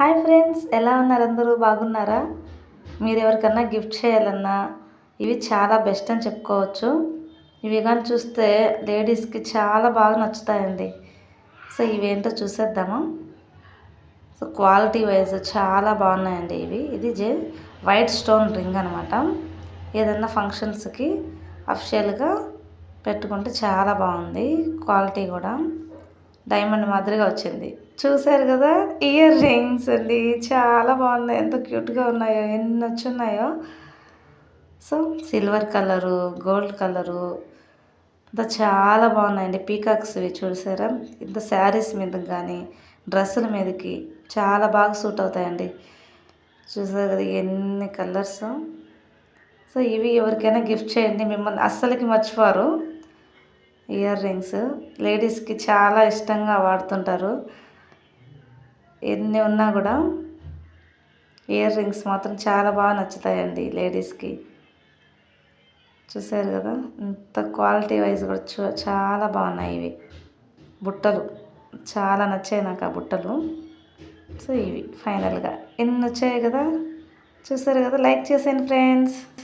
Hi friends ఎలా ఉన్నారు అందరూ? బాగున్నారా? మీరు ఎవరికన్నా గిఫ్ట్ చేయాలన్నా ఇవి చాలా బెస్ట్ అని చెప్పుకోవచ్చు. ఇవి కానీ చూస్తే లేడీస్కి చాలా బాగా నచ్చుతాయండి. సో ఇవేంటో చూసేద్దాము. సో క్వాలిటీ వైజ్ చాలా బాగున్నాయండి ఇవి. ఇది జే వైట్ స్టోన్ రింగ్ అనమాట ఏదన్నా ఫంక్షన్స్కి అఫిషియల్గా పెట్టుకుంటే చాలా బాగుంది క్వాలిటీ కూడా. డైమండ్ మాదిరిగా వచ్చింది. చూశారు కదా ఇయర్ రింగ్స్ అండి. చాలా బాగున్నాయి. ఎంత క్యూట్గా ఉన్నాయో ఎన్ని వచ్చున్నాయో so silver colour gold colour. ఇంత చాలా బాగున్నాయండి. పీకాక్స్ ఇవి చూసారా? ఇంత శారీస్ మీద కానీ డ్రెస్సుల మీదకి చాలా బాగా సూట్ అవుతాయండి. చూసారు కదా ఎన్ని కలర్స్. సో ఇవి ఎవరికైనా గిఫ్ట్ చేయండి. మిమ్మల్ని అస్సలకి మర్చిపోరు. Earrings. లేడీస్కి చాలా ఇష్టంగా వాడుతుంటారు. ఎన్ని ఉన్నా కూడా ఇయర్ రింగ్స్ మాత్రం చాలా బాగా నచ్చుతాయండి లేడీస్కి. చూసారు కదా? ఇంత క్వాలిటీ వైజ్ కూడా చూ చాలా బాగున్నాయి ఇవి. బుట్టలు. చాలా నచ్చాయి నాకు ఆ బుట్టలు. సో ఇవి ఫైనల్గా. ఎన్ని వచ్చాయి కదా? చూసారు కదా? లైక్ చేసేయండి ఫ్రెండ్స్.